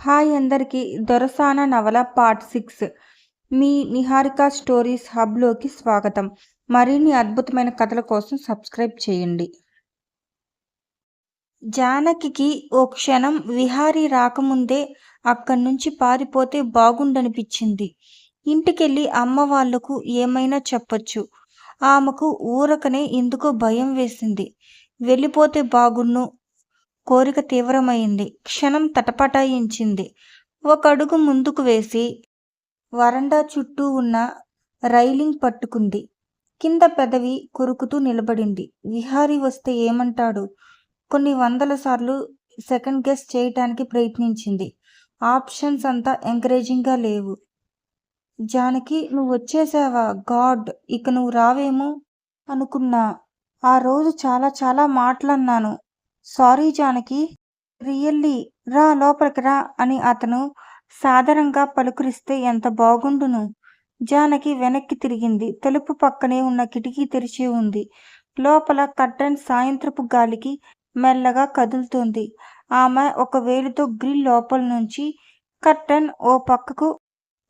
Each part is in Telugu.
హాయ్ అందరికీ. దొరసాన నవల పార్ట్ సిక్స్ మీ నిహారిక స్టోరీస్ హబ్లోకి స్వాగతం. మరిన్ని అద్భుతమైన కథల కోసం సబ్స్క్రైబ్ చేయండి. జానకికి ఓ క్షణం విహారీ రాకముందే అక్కడి నుంచి పారిపోతే బాగుండనిపించింది ఇంటికెళ్ళి అమ్మ వాళ్ళకు ఏమైనా చెప్పొచ్చు. ఆమెకు ఊరకనే ఎందుకో భయం వేసింది. వెళ్ళిపోతే బాగున్ను కోరిక తీవ్రమైంది. క్షణం తటపటాయించింది. ఒక అడుగు ముందుకు వేసి వరండా చుట్టూ ఉన్న రైలింగ్ పట్టుకుంది. కింద పెదవి కొరుకుతూ నిలబడింది. విహారీ వస్తే ఏమంటాడు? కొన్ని వందల సార్లు సెకండ్ గెస్ చేయటానికి ప్రయత్నించింది. ఆప్షన్స్ అంతా ఎంకరేజింగ్గా లేవు. జానకి నువ్వు వచ్చేసావా? గాడ్! ఇక నువ్వు రావేమో అనుకున్నా. ఆ రోజు చాలా చాలా మాటలన్నాను. సారీ జానకి రియల్లీ రా లోపలికి రా అని అతను సాధారణంగా పలుకరిస్తే ఎంత బాగుండును? జానకి వెనక్కి తిరిగింది. తలుపు పక్కనే ఉన్న కిటికీ తెరిచి ఉంది. లోపల కర్టన్ సాయంత్రపు గాలికి మెల్లగా కదులుతుంది. ఆమె ఒక వేలుతో గ్రిల్ లోపల నుంచి కర్టన్ ఓ పక్కకు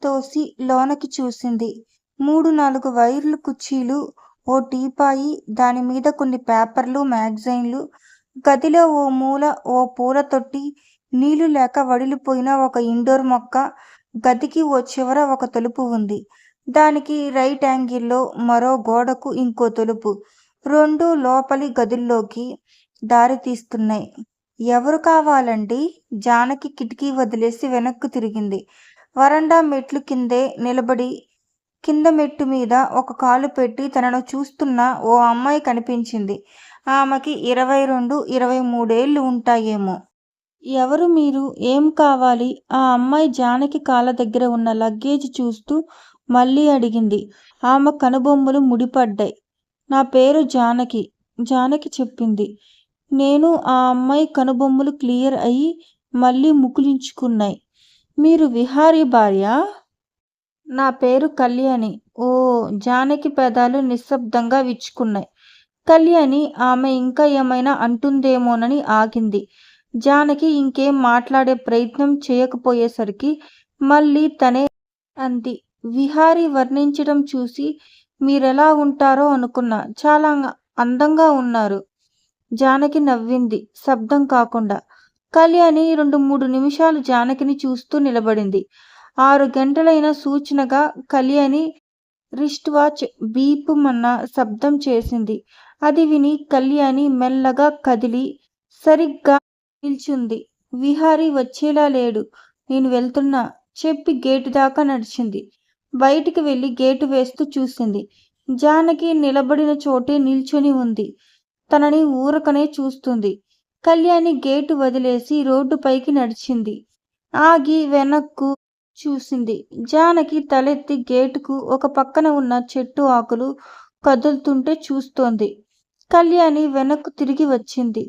తోసి లోనకి చూసింది. మూడు నాలుగు వైర్లు కుర్చీలు ఓ టీపాయి దాని మీద కొన్ని పేపర్లు మ్యాగజైన్లు గదిలో ఓ మూల ఓ పూల తొట్టి నీళ్ళు లేక వడిలిపోయిన ఒక ఇండోర్ మొక్క గదికి ఓ చివర ఒక తలుపు ఉంది. దానికి రైట్ యాంగిల్లో మరో గోడకు ఇంకో తలుపు. రెండు లోపలి గదుల్లోకి దారి తీస్తున్నాయి. ఎవరు కావాలండి? జానకి కిటికీ వదిలేసి వెనక్కు తిరిగింది. వరండా మెట్లు కిందే నిలబడి కింద మెట్టు మీద ఒక కాలు పెట్టి తనను చూస్తున్న ఓ అమ్మాయి కనిపించింది. ఆమెకి ఇరవై రెండు ఇరవై మూడేళ్ళు ఉంటాయేమో. ఎవరు మీరు? ఏం కావాలి? ఆ అమ్మాయి జానకి కాళ్ళ దగ్గర ఉన్న లగేజ్ చూస్తూ మళ్ళీ అడిగింది. ఆమె కనుబొమ్మలు ముడిపడ్డాయి. నా పేరు జానకి. జానకి చెప్పింది. నేను ఆ అమ్మాయి కనుబొమ్మలు క్లియర్ అయ్యి మళ్ళీ ముకులించుకున్నాయి మీరు విహారీ భార్య? నా పేరు కళ్యాణి. ఓ జానకి పెదాలు నిశ్శబ్దంగా విచ్చుకున్నాయి. కళ్యాణి ఆమె ఇంకా ఏమైనా అంటుందేమోనని ఆగింది. జానకి ఇంకేం మాట్లాడే ప్రయత్నం చేయకపోయేసరికి మళ్ళీ తనే అంది. విహారీ వర్ణించడం చూసి మీరెలా ఉంటారో అనుకున్నా. చాలా అందంగా ఉన్నారు. జానకి నవ్వింది. శబ్దం కాకుండా. కళ్యాణి రెండు మూడు నిమిషాలు జానకిని చూస్తూ నిలబడింది. ఆరు గంటలైన సూచనగా కళ్యాణి రిస్ట్ వాచ్ బీపుమన్న శబ్దం చేసింది. అది విని కళ్యాణి మెల్లగా కదిలి సరిగ్గా నిల్చుంది. విహారి వచ్చేలా లేడు. నేను వెళ్తున్నా. చెప్పి గేటు దాకా నడిచింది. బయటికి వెళ్ళి గేటు వేస్తూ చూసింది. జానకి నిలబడిన చోటే నిల్చొని ఉంది. తనని ఊరకనే చూస్తుంది. కళ్యాణి గేటు వదిలేసి రోడ్డు పైకి నడిచింది. ఆగి వెనక్కు చూసింది. జానకి తలెత్తి గేటుకు ఒక పక్కన ఉన్న చెట్టు ఆకులు కదులుతుంటే చూస్తోంది. కళ్యాణి వెనక్కు తిరిగి వచ్చింది.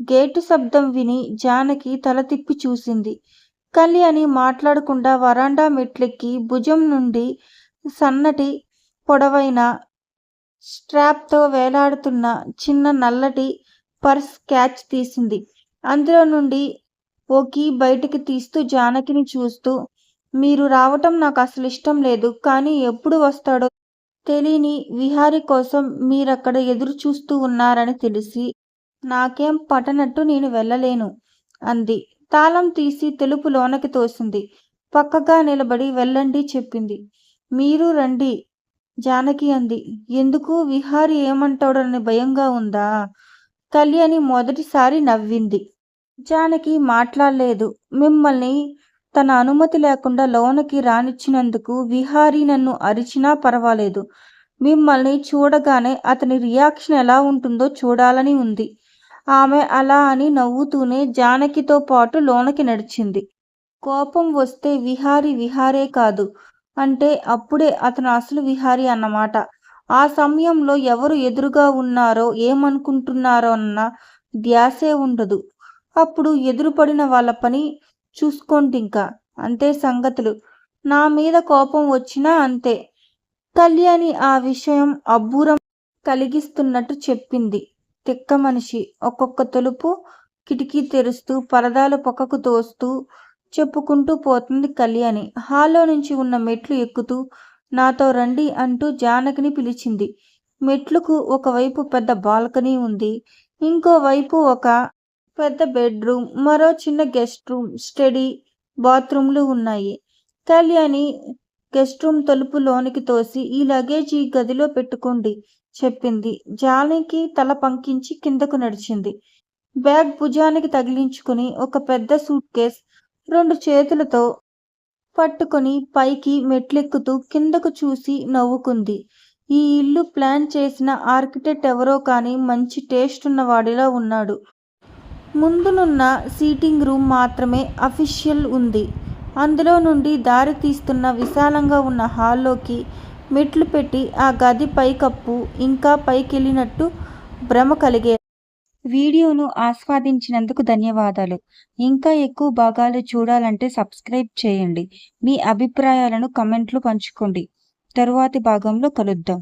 గేటు శబ్దం విని జానకి తల తిప్పి చూసింది. కళ్యాణి మాట్లాడకుండా వరాండా మెట్లెక్కి భుజం నుండి సన్నటి పొడవైన స్ట్రాప్తో వేలాడుతున్న చిన్న నల్లటి పర్స్ క్యాచ్ తీసింది. అందులో నుండి ఓ కీ బయటికి తీస్తూ జానకిని చూస్తూ మీరు రావటం నాకు అసలు ఇష్టం లేదు. కానీ ఎప్పుడు వస్తాడో తెలియని విహారి కోసం మీరక్కడ ఎదురు చూస్తూ ఉన్నారని తెలిసి నాకేం పటనట్టు నేను వెళ్ళలేను అంది. తాళం తీసి తెలుపు లోనకి తోసింది. పక్కగా నిలబడి వెళ్ళండి చెప్పింది. మీరు రండి జానకి అంది. ఎందుకు? విహారి ఏమంటాడని భయంగా ఉందా? కళ్యాణి మొదటిసారి నవ్వింది. జానకి మాట్లాడలేదు. మిమ్మల్ని తన అనుమతి లేకుండా లోనకి రానిచ్చినందుకు విహారీ నన్ను అరిచినా పర్వాలేదు. మిమ్మల్ని చూడగానే అతని రియాక్షన్ ఎలా ఉంటుందో చూడాలని ఉంది. ఆమె అలా అని నవ్వుతూనే జానకితో పాటు లోనకి నడిచింది. కోపం వస్తే విహారి విహారే కాదు. అంటే అప్పుడే అతను అసలు విహారి అన్నమాట. ఆ సమయంలో ఎవరు ఎదురుగా ఉన్నారో ఏమనుకుంటున్నారో అన్న ధ్యాసే ఉండదు. అప్పుడు ఎదురుపడిన వాళ్ళ పని చూసుకోండి ఇంకా. అంతే సంగతులు. నా మీద కోపం వచ్చినా అంతే. కళ్యాణి ఆ విషయం అబ్బూరం కలిగిస్తున్నట్టు చెప్పింది. తిక్క మనిషి ఒక్కొక్క తలుపు కిటికీ తెరుస్తూ పరదాలు పక్కకు తోస్తూ చెప్పుకుంటూ పోతుంది కళ్యాణి. హాల్లో నుంచి ఉన్న మెట్లు ఎక్కుతూ నాతో రండి అంటూ జానకిని పిలిచింది. మెట్లకు ఒకవైపు పెద్ద బాల్కనీ ఉంది. ఇంకోవైపు ఒక పెద్ద బెడ్రూమ్ మరో చిన్న గెస్ట్ రూమ్ స్టడీ బాత్రూమ్లు ఉన్నాయి. కళ్యాణి గెస్ట్ రూమ్ తలుపు లోనికి తోసి ఈ లగేజ్ ఈ గదిలో పెట్టుకోండి చెప్పింది. జానికి తల పంకించి కిందకు నడిచింది. బ్యాగ్ భుజానికి తగిలించుకుని ఒక పెద్ద సూట్ కేస్ రెండు చేతులతో పట్టుకొని పైకి మెట్లెక్కుతూ కిందకు చూసి నవ్వుకుంది. ఈ ఇల్లు ప్లాన్ చేసిన ఆర్కిటెక్ట్ ఎవరో కానీ మంచి టేస్ట్ ఉన్న వాడిలా ఉన్నాడు. ముందునున్న సీటింగ్ రూమ్ మాత్రమే అఫీషియల్ ఉంది. అందులో నుండి దారి తీస్తున్న విశాలంగా ఉన్న హాల్లోకి మెట్లు పెట్టి ఆ గది పైకప్పు ఇంకా పైకెళ్ళినట్టు భ్రమ కలిగే వీడియోను ఆస్వాదించినందుకు ధన్యవాదాలు. ఇంకా ఎక్కువ భాగాలు చూడాలంటే సబ్స్క్రైబ్ చేయండి. మీ అభిప్రాయాలను కమెంట్లు పంచుకోండి. తరువాతి భాగంలో కలుద్దాం.